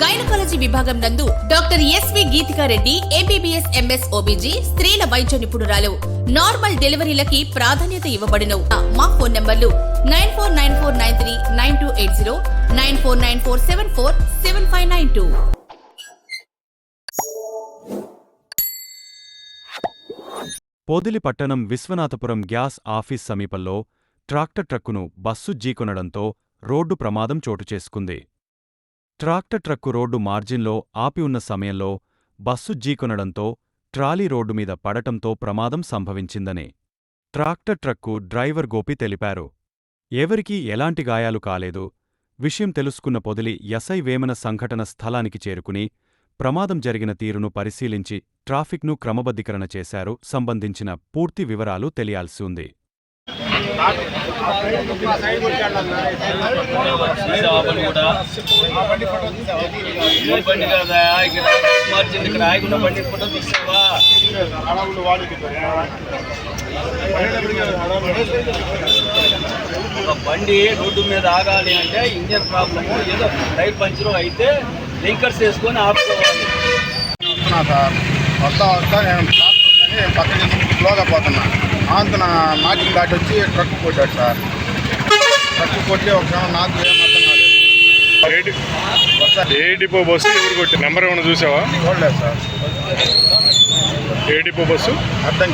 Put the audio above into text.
Gynaecology విభాగం నందు doctor SV Geetika Reddy MBBS MS OBG స్త్రీల వైద్య నిపుణురాలు. నార్మల్ డెలివరీలకి ప్రాధాన్యత ఇవ్వబడినవు. మా ఫోన్ నంబర్లు nine four nine four nine three nine two eight zero nine four nine four seven four seven five nine two. Podili పట్టణం Vishwanathapuram gas office సమీపంలో tractor ట్రక్కును bus జీకొనడంతో road ప్రమాదం చోటు చేసుకుంది. ట్రాక్టర్ ట్రక్కు రోడ్డు మార్జిన్లో ఆపి ఉన్న సమయంలో బస్సు జీకొనడంతో ట్రాలీ రోడ్డు మీద పడటంతో ప్రమాదం సంభవించిందని. ట్రాక్టర్ ట్రక్కు డ్రైవర్ గోపి తెలిపారు. ఎవరికీ ఎలాంటి గాయాలు కాలేదు. విషయం తెలుసుకున్న పొదిలి ఎస్ఐ వేమన సంఘటన స్థలానికి చేరుకుని ప్రమాదం జరిగిన తీరును పరిశీలించి ట్రాఫిక్ను క్రమబద్ధీకరణ చేశారు. సంబంధించిన పూర్తి వివరాలు తెలియాల్సి ఉంది. బండి కదా ఇక్కడ మార్చింది ఇక్కడ ఆగిన బండి ఫోటో తీసావా ఒక బండి రోడ్డు మీద ఆగాలి అంటే ఇంజన్ ప్రాబ్లము ఏదో టైర్ పంచర్ అయితే లింకర్స్ వేసుకొని ఆపుకోవాలి. వస్తా వస్తా నేను ట్రాక్టర్ ఆంతన మార్జిన్ దాటి వచ్చి ట్రక్ కొట్టాడు సార్. ట్రక్ కొట్టి ఒక క్షణం నాకు ఏం డిపో బస్సు ఎవరు కొట్టి నెంబర్ ఏమైనా చూసావా? చూడలేదు సార్. ఏ డిపో బస్సు? అర్థం